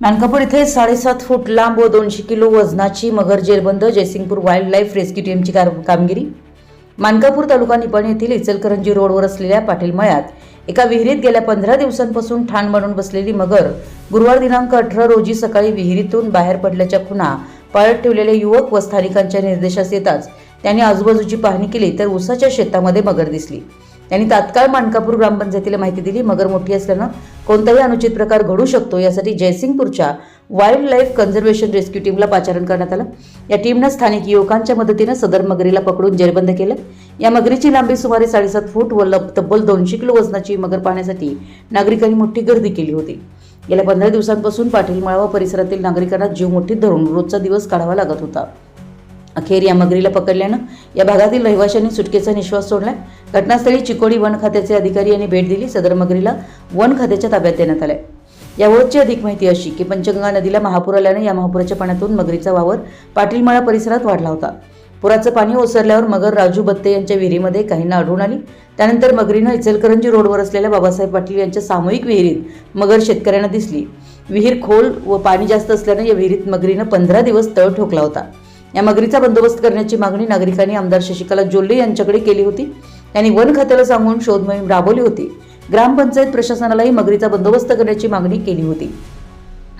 मानकापूर इथे साडेसात फूट लांब व दोनशे किलो वजनाची मगर जेरबंद जयसिंगपूर वाईल्ड लाईफ रेस्क्यू टीमची कामगिरी. मानकापूर तालुका निपाणी येथील इचलकरंजी रोडवर असलेल्या पाटील मळ्यात एका विहिरीत गेल्या पंधरा दिवसांपासून ठाण बनून बसलेली मगर गुरुवार दिनांक अठरा रोजी सकाळी विहिरीतून बाहेर पडल्याच्या खुणा पाळत ठेवलेले युवक व स्थानिकांच्या निर्देशास येताच त्यांनी आजूबाजूची पाहणी केली तर उसाच्या शेतामध्ये मगर दिसली. त्यांनी तात्काळ मानकापूर ग्रामपंचायतीला माहिती दिली. मगर मोठी असल्यानं कोणताही अनुचित प्रकार घडू शकतो यासाठी जयसिंगपूरच्या वाईल्ड लाईफ कन्झर्वेशन रेस्क्यू टीमला पाचारण करण्यात आलं. या टीमनं स्थानिक युवकांच्या मदतीनं सदर मगरीला पकडून जेरबंद केलं. या मगरीची लांबी सुमारे साडेसात फूट व तब्बल दोनशे किलो वजनाची मगर पाहण्यासाठी नागरिकांनी मोठी गर्दी केली होती. गेल्या पंधरा दिवसांपासून पाटील माळवा परिसरातील नागरिकांना जीव मुठीत धरून रोजचा दिवस काढावा लागत होता. अखेर या मगरीला पकडल्यानं या भागातील रहिवाशांनी सुटकेचा निश्वास सोडला घटनास्थळी चिकोडी वन खात्याचे अधिकारी यांनी भेट दिली. सदर मगरीला वन खात्याच्या ताब्यात देण्यात आलाय. याबाबतची अधिक माहिती अशी की पंचगंगा नदीला महापूर आल्यानं या महापुराच्या पाण्यातून मगरीचा वावर पाटीलमाळा परिसरात वाढला होता. पुराचं पाणी ओसरल्यावर मगर राजू बत्ते यांच्या विहिरीमध्ये काहींना आढळून आली. त्यानंतर मगरीनं इचलकरंजी रोडवर असलेल्या बाबासाहेब पाटील यांच्या सामूहिक विहिरीत मगर शेतकऱ्यांना दिसली. विहीर खोल व पाणी जास्त असल्यानं या विहिरीत मगरीनं पंधरा दिवस तळ ठोकला होता. या मगरीचा बंदोबस्त करण्याची मागणी नागरिकांनी आमदार शशिकला जोल्ले यांच्याकडे केली होती. त्यांनी वन खात्याला सांगून शोध मोहीम राबवली होती. ग्रामपंचायत प्रशासनालाही मगरीचा बंदोबस्त करण्याची मागणी केली होती.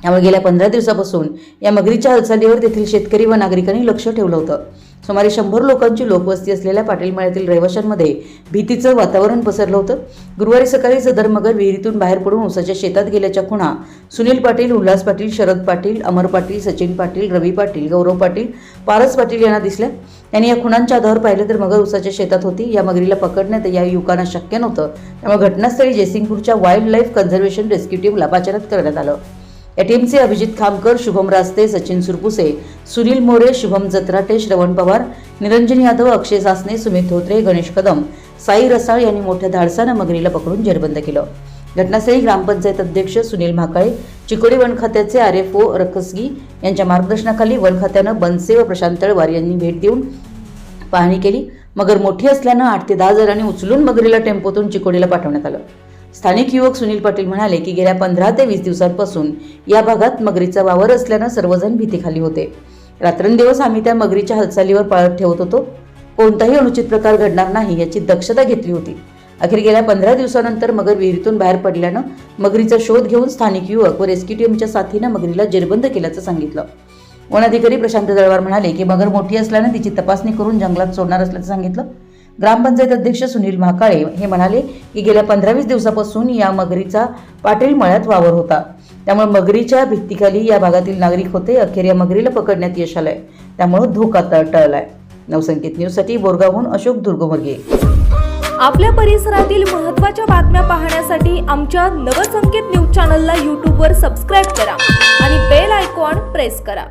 त्यामुळे गेल्या पंधरा दिवसापासून या मगरीच्या हालचालीवर तेथील शेतकरी व नागरिकांनी लक्ष ठेवलं होतं. सुमारे शंभर लोकांची लोकवस्ती असलेल्या पाटीलमाळ्यातील रहिवाशांमध्ये भीतीचं वातावरण पसरलं होतं. गुरुवारी सकाळी सदर मगर विहिरीतून बाहेर पडून उसाच्या शेतात गेल्याच्या खुणा सुनील पाटील उल्हास पाटील शरद पाटील अमर पाटील सचिन पाटील रवी पाटील गौरव पाटील पारस पाटील यांना दिसल्या. त्यांनी या खुणांच्या आधार पाहिलं तर मगर उसाच्या शेतात होती. या मगरीला पकडण्यात या युवकांना शक्य नव्हतं. त्यामुळे घटनास्थळी जयसिंगपूरच्या वाईल्ड लाईफ कन्झर्वेशन रेस्क्यू टीमला पाचारत करण्यात आलं. या टीमचे अभिजित खामकर शुभम रास्ते सचिन सुरपुसे सुनील मोरे शुभम जत्राटे श्रवण पवार निरंजन यादव अक्षय सासने सुमित धोत्रे गणेश कदम साई रसाळ यांनी मोठ्या धाडसानं मगरीला पकडून जेरबंद केलं. घटनास्थळी ग्रामपंचायत अध्यक्ष सुनील म्हाकाळे चिकोडी वन खात्याचे आर एफ ओ रखसगी यांच्या मार्गदर्शनाखाली वन खात्यानं बनसे व प्रशांत तळवार यांनी भेट देऊन पाहणी केली. मगर मोठी असल्यानं आठ ते दहा जणांनी उचलून मगरीला टेम्पोतून चिकोडीला पाठवण्यात आलं. स्थानिक युवक सुनील पाटील म्हणाले की गेल्या पंधरा ते वीस दिवसांपासून या भागात मगरीचा वावर असल्यानं सर्वजण भीतीखाली होते. रात्रंदिवस आम्ही त्या मगरीच्या हालचालीवर पाळत ठेवत होतो. कोणताही अनुचित प्रकार घडणार नाही याची दक्षता घेतली होती. अखेर गेल्या पंधरा दिवसानंतर मगर विहिरीतून बाहेर पडल्यानं मगरीचा शोध घेऊन स्थानिक युवक व रेस्क्यू टीमच्या साथीनं मगरीला जेरबंद केल्याचं सांगितलं. वनाधिकारी प्रशांत दळवार म्हणाले की मगर मोठी असल्यानं तिची तपासणी करून जंगलात सोडणार असल्याचं सांगितलं. ग्रामपंचायत अध्यक्ष सुनील महाकाळे हे म्हणाले की गेल्या पंधरा वीस दिवसापासून या मगरीचा पाटील मळ्यात वावर होता. त्यामुळे मगरीच्या भित्तीखाली या भागातील नागरिक होते. अखेर या मगरीला पकडण्यात यश आलंय. त्यामुळे धोका टळलाय. नवसंकेत न्यूजसाठी बोरगावहून अशोक दुर्गमर्गे. आपल्या परिसरातील महत्त्वाच्या बातम्या पाहण्यासाठी आमच्या नवसंकेत न्यूज चॅनलला यूट्यूबवर सबस्क्राईब करा आणि बेल आयकॉन प्रेस करा.